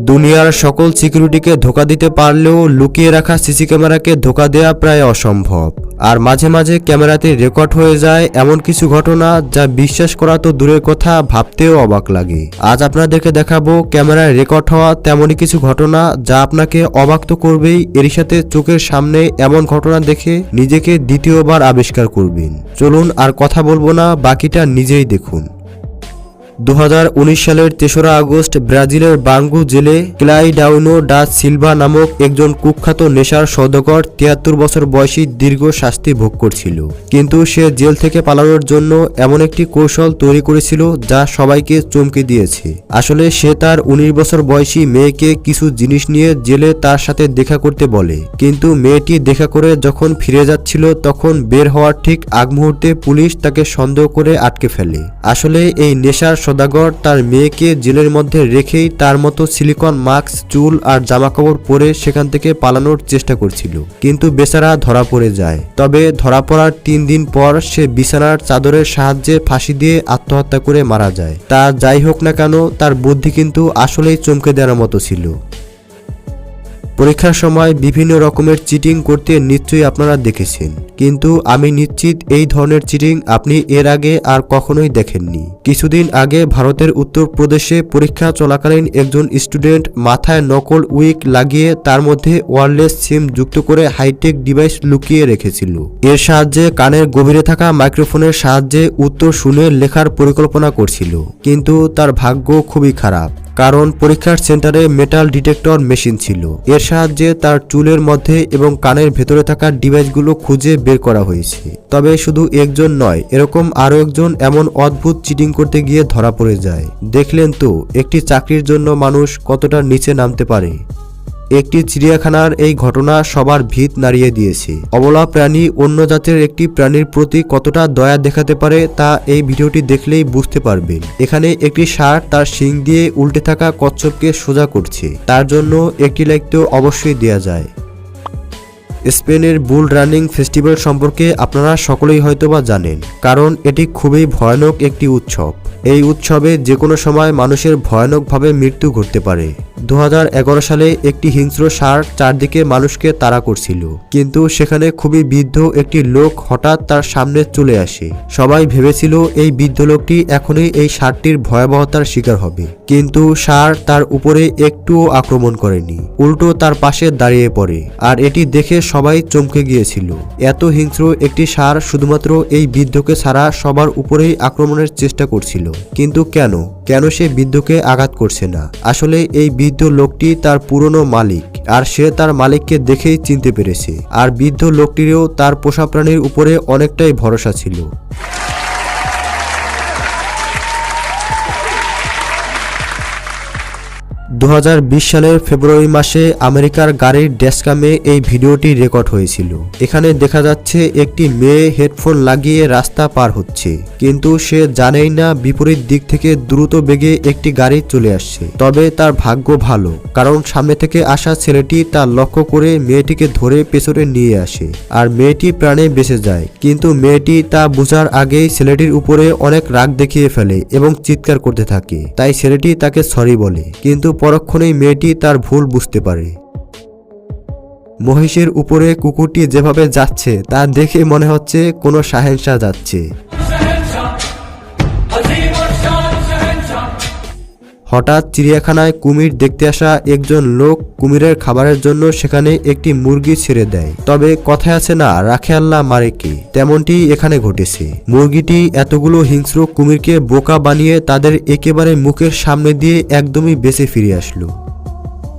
দুনিয়ার সকল সিকিউরিটিকে ধোকা দিতে পারলেও লুকিয়ে রাখা সিসি ক্যামেরাকে ধোকা দেওয়া প্রায় অসম্ভব। আর মাঝে মাঝে ক্যামেরাতে রেকর্ড হয়ে যায় এমন কিছু ঘটনা যা বিশ্বাস করা তো দূরের কথা, ভাবতেও অবাক লাগে। আজ আপনাদেরকে দেখাবো ক্যামেরায় রেকর্ড হওয়া তেমনই কিছু ঘটনা যা আপনাকে অবাক তো করবেই, এরই সাথে চোখের সামনে এমন ঘটনা দেখে নিজেকে দ্বিতীয়বার আবিষ্কার করবেন। চলুন আর কথা বলব না, বাকিটা নিজেই দেখুন। দু হাজার উনিশ সালের তেসরা আগস্ট ব্রাজিলের বাঙ্গু জেলে ক্লাইডাউনো ডা সিলভা নামক একজন কুখ্যাত নেশার সৌদাগর তিয়াত্তর বছর বয়সী দীর্ঘ শাস্তি ভোগ করছিল। কিন্তু সে জেল থেকে পালানোর জন্য এমন একটি কৌশল তৈরি করেছিল যা সবাইকে চমকে দিয়েছে। আসলে সে তার উনিশ বছর বয়সী মেয়েকে কিছু জিনিস নিয়ে জেলে তার সাথে দেখা করতে বলে। কিন্তু মেয়েটি দেখা করে যখন ফিরে যাচ্ছিল তখন বের হওয়ার ঠিক আগ মুহূর্তে পুলিশ তাকে সন্দেহ করে আটকে ফেলে। আসলে এই নেশার সদাগর তার মেয়েকে জেলের মধ্যে রেখেই তার মতো সিলিকন, মাস্ক, চুল আর জামাকাপড় পরে সেখান থেকে পালানোর চেষ্টা করছিল। কিন্তু বেচারা ধরা পড়ে যায়। তবে ধরা পড়ার তিন দিন পর সে বিছানার চাদরের সাহায্যে ফাঁসি দিয়ে আত্মহত্যা করে মারা যায়। তা যাই হোক না কেন, তার বুদ্ধি কিন্তু আসলেই চমকে দেওয়ার মতো ছিল। পরীক্ষার সময় বিভিন্ন রকমের চিটিং করতে নিশ্চয়ই আপনারা দেখেছেন। কিন্তু আমি নিশ্চিত এই ধরনের চিটিং আপনি এর আগে আর কখনোই দেখেননি। কিছুদিন আগে ভারতের উত্তরপ্রদেশে পরীক্ষা চলাকালীন একজন স্টুডেন্ট মাথায় নকল উইক লাগিয়ে তার মধ্যে ওয়ারলেস সিম যুক্ত করে হাইটেক ডিভাইস লুকিয়ে রেখেছিল। এর সাহায্যে কানের গভীরে থাকা মাইক্রোফোনের সাহায্যে উত্তর শুনে লেখার পরিকল্পনা করছিল। কিন্তু তার ভাগ্য খুবই খারাপ। কারণ পরীক্ষার সেন্টারে মেটাল ডিটেক্টর মেশিন ছিল। এর সাহায্যে তার চুলের মধ্যে এবং কানের ভেতরে থাকা ডিভাইসগুলো খুঁজে বের করা হয়েছে। তবে শুধু একজন নয়, এরকম আরও একজন এমন অদ্ভুত চিটিং করতে গিয়ে ধরা পড়ে যায়। দেখলেন তো, একটি চাকরির জন্য মানুষ কতটা নিচে নামতে পারে। একটি চিড়িয়াখানার এই ঘটনা সবার ভিত নাড়িয়ে দিয়েছে। অবলা প্রাণী অন্য জাতের একটি প্রাণীর প্রতি কতটা দয়া দেখাতে পারে তা এই ভিডিওটি দেখলেই বুঝতে পারবেন এখানে একটি ষাঁড় তার শিং দিয়ে উল্টে থাকা কচ্ছপকে সোজা করছে। তার জন্য একটি লাইক তো অবশ্যই দেয়া যায়। স্পেনের বুল রানিং ফেস্টিভ্যাল সম্পর্কে আপনারা সকলেই হয়তোবা জানেন, কারণ এটি খুবই ভয়ানক একটি উৎসব। এই উৎসবে যে কোনো সময় মানুষের ভয়ানকভাবে মৃত্যু ঘটতে পারে। দু হাজার এগারো সালে একটি হিংস্র ষাঁড় চারদিকে মানুষকে তাড়া করছিল। কিন্তু সেখানে খুবই বৃদ্ধ একটি লোক হঠাৎ তার সামনে চলে আসে। সবাই ভেবেছিল এই বৃদ্ধ লোকটি এখনই এই সারটির ভয়াবহতার শিকার হবে। কিন্তু সার তার উপরে একটুও আক্রমণ করেনি। উল্টো তার পাশে দাঁড়িয়ে পড়ে। আর এটি দেখে সবাই চমকে গিয়েছিল। এত হিংস্র একটি সার শুধুমাত্র এই বৃদ্ধকে ছাড়া সবার উপরেই আক্রমণের চেষ্টা করছিল। কিন্তু কেন? কেন সে বৃদ্ধকে আঘাত করছে না? আসলে এই বৃদ্ধ লোকটি তার পুরনো মালিক, আর সে তার মালিককে দেখেই চিনতে পেরেছে। আর বৃদ্ধ লোকটিরও তার পোষা প্রাণীর উপরে অনেকটাই ভরসা ছিল। দু হাজার বিশ সালের ফেব্রুয়ারি মাসে আমেরিকার গাড়ির ড্যাশকামে এই ভিডিওটি রেকর্ড হয়েছিল। এখানে দেখা যাচ্ছে একটি মেয়ে হেডফোন লাগিয়ে রাস্তা পার হচ্ছে, কিন্তু সে জানেই না বিপরীত দিক থেকে দ্রুত বেগে একটি গাড়ি চলে আসছে। তবে তার ভাগ্য ভালো, কারণ সামনে থেকে আসা ছেলেটি তার লক্ষ্য করে মেয়েটিকে ধরে পেছনে নিয়ে আসে, আর মেয়েটি প্রাণে বেঁচে যায়। কিন্তু মেয়েটি তা বোঝার আগেই ছেলেটির উপরে অনেক রাগ দেখিয়ে ফেলে এবং চিৎকার করতে থাকে। তাই ছেলেটি তাকে সরি বলে, কিন্তু পরক্ষণেই মেয়েটি তার ভুল বুঝতে পারে। মহিষের উপরে কুকুরটি যেভাবে যাচ্ছে, তা দেখে মনে হচ্ছে কোনো সাহেনশাহ যাচ্ছে। হঠাৎ চিড়িয়াখানায় কুমির দেখতে আসা একজন লোক কুমিরের খাবারের জন্য সেখানে একটি মুরগি ছেড়ে দেয়। তবে কথায় আছে না, রাখে আল্লাহ মারে কে তেমনটি এখানে ঘটেছে। মুরগিটি এতগুলো হিংস্র কুমিরকে বোকা বানিয়ে তাদের একেবারে মুখের সামনে দিয়ে একদমই বেঁচে ফিরে আসলো।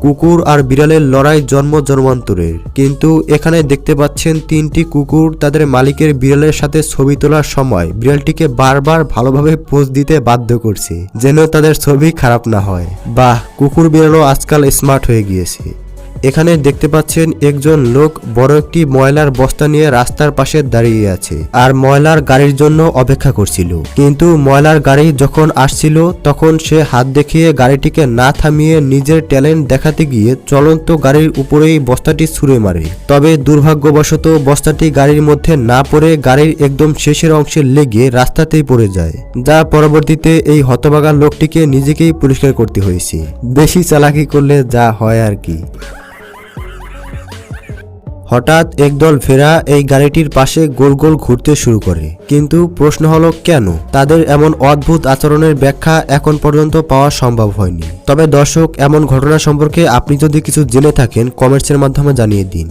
কুকুর আর বিড়ালের লড়াই জন্ম জন্মান্তরের কিন্তু এখানে দেখতে পাচ্ছেন তিনটি কুকুর তাদের মালিকের বিড়ালের সাথে ছবি তোলার সময় বিড়ালটিকে বারবার ভালোভাবে পোজ দিতে বাধ্য করছে, যেন তাদের ছবি খারাপ না হয়। বাহ, কুকুর বিড়ালও আজকাল স্মার্ট হয়ে গিয়েছে। এখানে দেখতে পাচ্ছেন একজন লোক বড় একটি ময়লার বস্তা নিয়ে রাস্তার পাশে দাঁড়িয়ে আছে আর ময়লার গাড়ির জন্য অপেক্ষা করছিল। কিন্তু ময়লার গাড়ি যখন আসছিল, তখন সে হাত দেখিয়ে গাড়িটিকে না থামিয়ে নিজের ট্যালেন্ট দেখাতে গিয়ে চলন্ত গাড়ির উপরেই বস্তাটি ছুঁড়ে মারে। তবে দুর্ভাগ্যবশত বস্তাটি গাড়ির মধ্যে না পড়ে গাড়ির একদম শেষের অংশে লেগে রাস্তাতেই পড়ে যায়। যা পরবর্তীতে এই হতভাগা লোকটিকে নিজেকেই পরিষ্কার করতে হয়েছে। বেশি চালাকি করলে যা হয় আর কি। হঠাৎ একদল ফেরা এই গাড়িটির পাশে গোল গোল ঘুরতে শুরু করে। কিন্তু প্রশ্ন হলো কেন? তাদের এমন অদ্ভুত আচরণের ব্যাখ্যা এখন পর্যন্ত পাওয়া সম্ভব হয়নি। তবে দর্শক, এমন ঘটনা সম্পর্কে আপনি যদি কিছু জেনে থাকেন, কমেন্টসের মাধ্যমে জানিয়ে দিন।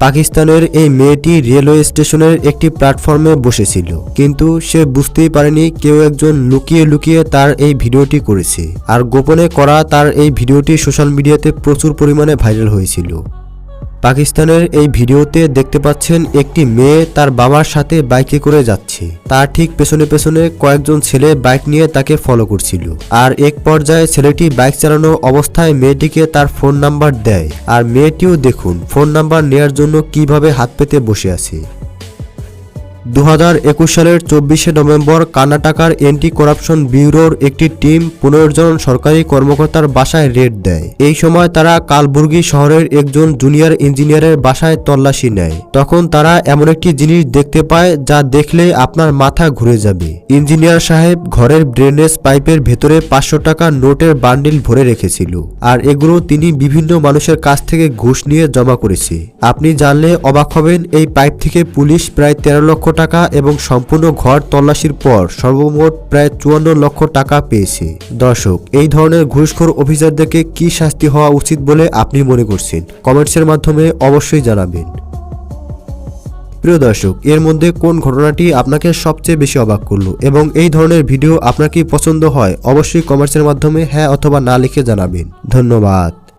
পাকিস্তানের এই মেয়েটি রেলওয়ে স্টেশনের একটি প্ল্যাটফর্মে বসেছিল। কিন্তু সে বুঝতেই পারেনি কেউ একজন লুকিয়ে লুকিয়ে তার এই ভিডিওটি করেছে। আর গোপনে করা তার এই ভিডিওটি সোশ্যাল মিডিয়াতে প্রচুর পরিমাণে ভাইরাল হয়েছিল। পাকিস্তানের এই ভিডিওতে দেখতে পাচ্ছেন একটি মেয়ে তার বাবার সাথে বাইকে করে যাচ্ছে। তার ঠিক পেছনে পেছনে কয়েকজন ছেলে বাইক নিয়ে তাকে ফলো করছিল। আর এক পর্যায়ে ছেলেটি বাইক চালানো অবস্থায় মেয়েটিকে তার ফোন নাম্বার দেয়। আর মেয়েটিও দেখুন ফোন নাম্বার নেয়ার জন্য কীভাবে হাত পেতে বসে আছে। দু হাজার একুশ সালের চব্বিশে নভেম্বর কর্ণাটকার এন্টি করাপশন ব্যুরোর একটি টিম পনেরো জন সরকারি কর্মকর্তার বাসায় রেড দেয়। এই সময় তারা কালবুর্গি শহরের একজন জুনিয়র ইঞ্জিনিয়ারের বাসায় তল্লাশি নেয়। তখন তারা এমন একটি জিনিস দেখতে পায় যা দেখলে আপনার মাথা ঘুরে যাবে। ইঞ্জিনিয়ার সাহেব ঘরের ড্রেনেজ পাইপের ভেতরে পাঁচশো টাকা নোটের বান্ডিল ভরে রেখেছিল। আর এগুলো তিনি বিভিন্ন মানুষের কাছ থেকে ঘুষ নিয়ে জমা করেছে। আপনি জানলে অবাক হবেন, এই পাইপ থেকে পুলিশ প্রায় তেরো লক্ষ টাকা এবং সম্পূর্ণ ঘর তল্লাশির পর সর্বমোট প্রায় চুয়ান্ন লক্ষ টাকা পেয়েছে। দর্শক, এই ধরনের ঘুষখোর অফিসারদেরকে কি শাস্তি হওয়া উচিত বলে আপনি মনে করছেন? কমেন্টসের মাধ্যমে অবশ্যই জানাবেন। প্রিয় দর্শক, এর মধ্যে কোন ঘটনাটি আপনাকে সবচেয়ে বেশি অবাক করল এবং এই ধরনের ভিডিও আপনার কি পছন্দ হয় অবশ্যই কমেন্টসের মাধ্যমে হ্যাঁ অথবা না লিখে জানাবেন। ধন্যবাদ।